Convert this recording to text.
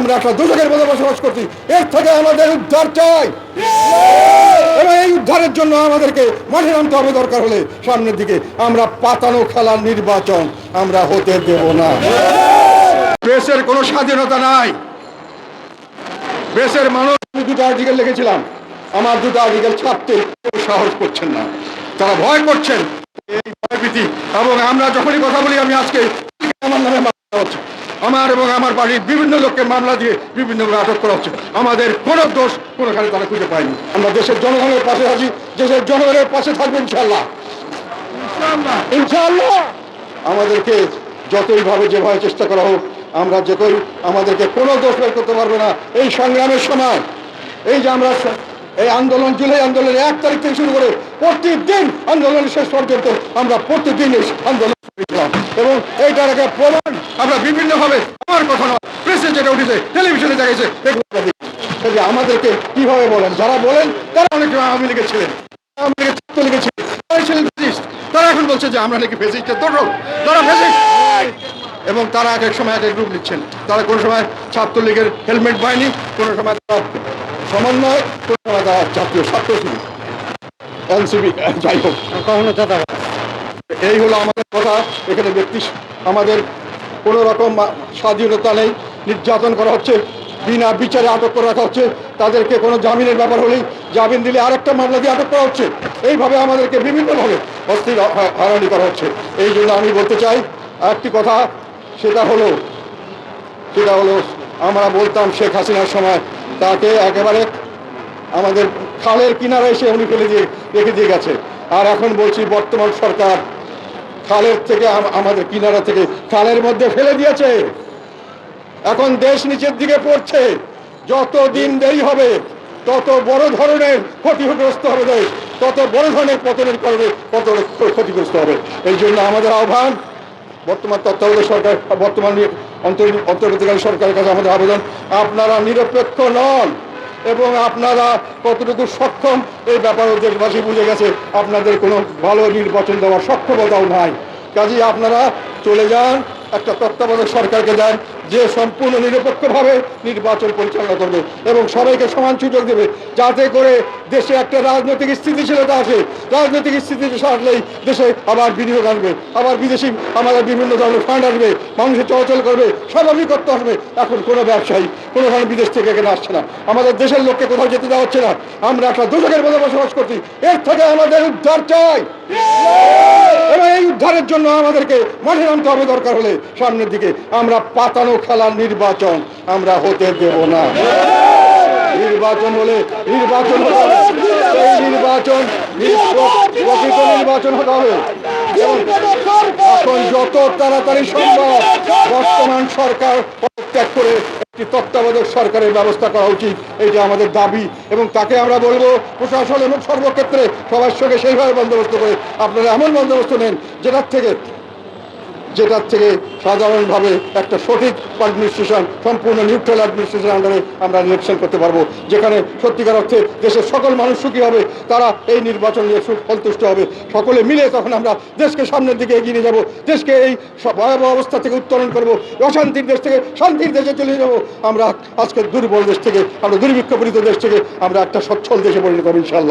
আমরা একটা দুজকের মধ্যে বসবাস করছি। এর থেকে আমাদের উদ্ধার চাই। এবং এই উদ্ধারের জন্য আমাদেরকে মাঠে নামতে হবে দরকার হলে। সামনের দিকে আমরা পাতানো খেলার নির্বাচন আমরা হতে দেব না। প্রেসের কোনো স্বাধীনতা নাই। প্রেসের মানুষ, আমি দুটো আর্টিকেল লিখেছিলাম। আমার দুটো আর্টিকেল ছাপতে সাহস করছেন না। তারা ভয় করছেন। এই ভয়ভীতি। এবং আমরা যখনই কথা বলি, আমি আজকে আমার নামে হচ্ছে আমার এবং আমার বাড়ির বিভিন্ন লোককে মামলা দিয়ে বিভিন্ন আটক করা হচ্ছে। আমাদের কোনো দোষ কোনোখানে তারা খুঁজে পায়নি। আমরা দেশের জনগণের পাশে আছি দেশের জনগণের পাশে থাকব ইনশাল্লাহ ইনশাল্লাহ আমাদেরকে যতই ভাবে যেভাবে চেষ্টা করা হোক আমরা যতই আমাদেরকে কোনো দোষ বের করতে পারবে না। এই সংগ্রামের সময় এই যে আমরা এই আন্দোলন জুলাই আন্দোলনের এক তারিখ থেকে শুরু করে প্রতিদিন আন্দোলন শেষ পর্যন্ত আমরা প্রতিদিন এই আন্দোলন এবং এইটার একটা প্রমাণ আমরা বিভিন্নভাবে আমার কথা নয়, প্রেসে যেটা উঠেছে, টেলিভিশনে দেখেছে এগুলো আমরা দেখি। কাজে আমাদেরকে কীভাবে বলেন? যারা বলেন, তারা অনেক আওয়ামী লীগের ছিলেন, আওয়ামী লীগের ছাত্রলীগের ছিলেন তারা ছিলেন তারা এখন বলছে যে আমরা নাকি ফেসিস্টের দর্শক তারা ফেসিস্ট এবং তারা এক এক সময় এক এক রূপ নিচ্ছেন। তারা কোনো সময় ছাত্রলীগের হেলমেট পায়নি কোনো সময় তারা সমন্বয়, কোনো সময় তারা জাতীয় ছাত্র ছিল। এনসিবি যাই হোক। কখনো চাঁদা এই হলো আমাদের কথা। এখানে ব্যক্তি আমাদের কোনো রকম স্বাধীনতা নেই। নির্যাতন করা হচ্ছে, বিনা বিচারে আটক করে রাখা হচ্ছে। তাদেরকে কোনো জামিনের ব্যাপার হলেই জামিন দিলে আরেকটা মামলা দিয়ে আটক করা হচ্ছে। এইভাবে আমাদেরকে বিভিন্নভাবে অস্থির হ- হয়রানি করা হচ্ছে। এই জন্য আমি বলতে চাই, একটি কথা, সেটা হলো সেটা হলো আমরা বলতাম শেখ হাসিনার সময়, তাকে একেবারে আমাদের খালের কিনারে এসে উনি ফেলে দিয়ে, রেখে দিয়ে গেছে। আর এখন বলছি বর্তমান সরকার খালের থেকে আমাদের কিনারা থেকে খালের মধ্যে ফেলে দিয়েছে। এখন দেশ নিচের দিকে পড়ছে। যত দিন দেরি হবে, তত বড় ধরনের ক্ষতিগ্রস্ত হবে দেশ। তত বড় ধরনের পতনের কারণে কত ক্ষতিগ্রস্ত হবে। এই জন্য আমাদের আহ্বান, বর্তমান তত্ত্বাবধায়ক সরকার, বর্তমান অন্তর- অন্তর্বর্তীকালীন সরকারের কাছে আমাদের আবেদন, আপনারা নিরপেক্ষ নন। এবং আপনারা কতটুকু সক্ষম, এই ব্যাপারে দেশবাসী বুঝে গেছে, আপনাদের কোনো ভালো নির্বাচন দেওয়ার সক্ষমতাও নাই। কাজেই আপনারা চলে যান একটা তত্ত্বাবধায়ক সরকারকে দেন যে সম্পূর্ণ নিরপেক্ষভাবে নির্বাচন পরিচালনা করবে এবং সবাইকে সমান সুযোগ দেবে যাতে করে দেশে একটা রাজনৈতিক স্থিতিশীলতা আসে। রাজনৈতিক স্থিতিশীলতা আসলেই দেশে আবার বিনিয়োগ আসবে, আবার বিদেশি আমাদের বিভিন্ন ধরনের ফান্ড আসবে, মানুষের চলাচল করবে, স্বাভাবিকত্ব আসবে। এখন কোনো ব্যবসায়ী, কোনো ধরনের বিদেশ থেকে এখানে আসছে না। আমাদের দেশের লোককে কোথাও যেতে দেওয়া হচ্ছে না। আমরা একটা দুজকের মধ্যে বসবাস করছি। এর থেকে আমাদের উদ্ধার চাই। উদ্ধারের জন্য আমাদেরকে মাঠে নামতে হবে দরকার হলে। সামনের দিকে আমরা পাতানো খেলার নির্বাচন আমরা হতে দেব না। নির্বাচন হলে নির্বাচন নির্বাচন নির্বাচন হতে হবে। এখন যত তাড়াতাড়ি সম্ভব বর্তমান সরকার পদত্যাগ করে একটি তত্ত্বাবধায়ক সরকারের ব্যবস্থা করা উচিত, এইটা আমাদের দাবি। এবং তাকে আমরা বলব, প্রশাসন এবং সর্বক্ষেত্রে সবার সঙ্গে সেইভাবে বন্দোবস্ত করে, আপনারা এমন বন্দোবস্ত নেন যেটার থেকে যেটার থেকে সাধারণভাবে একটা সঠিক অ্যাডমিনিস্ট্রেশন সম্পূর্ণ নিউট্রাল অ্যাডমিনিস্ট্রেশন আন্ডারে আমরা ইলেকশন করতে পারব। যেখানে সত্যিকার অর্থে দেশের সকল মানুষ সুখী হবে, তারা এই নির্বাচন নিয়ে সন্তুষ্ট হবে। সকলে মিলে তখন আমরা দেশকে সামনের দিকে এগিয়ে নিয়ে যাব, দেশকে এই ভয়াবহ অবস্থা থেকে উত্তরণ করব, অশান্তির দেশ থেকে, শান্তির দেশে চলে যাব। আমরা আজকে দুর্বল দেশ থেকে, আমরা দুর্ভিক্ষপীড়িত দেশ থেকে আমরা একটা সচ্ছল দেশে পরিণত হব ইনশাল্লাহ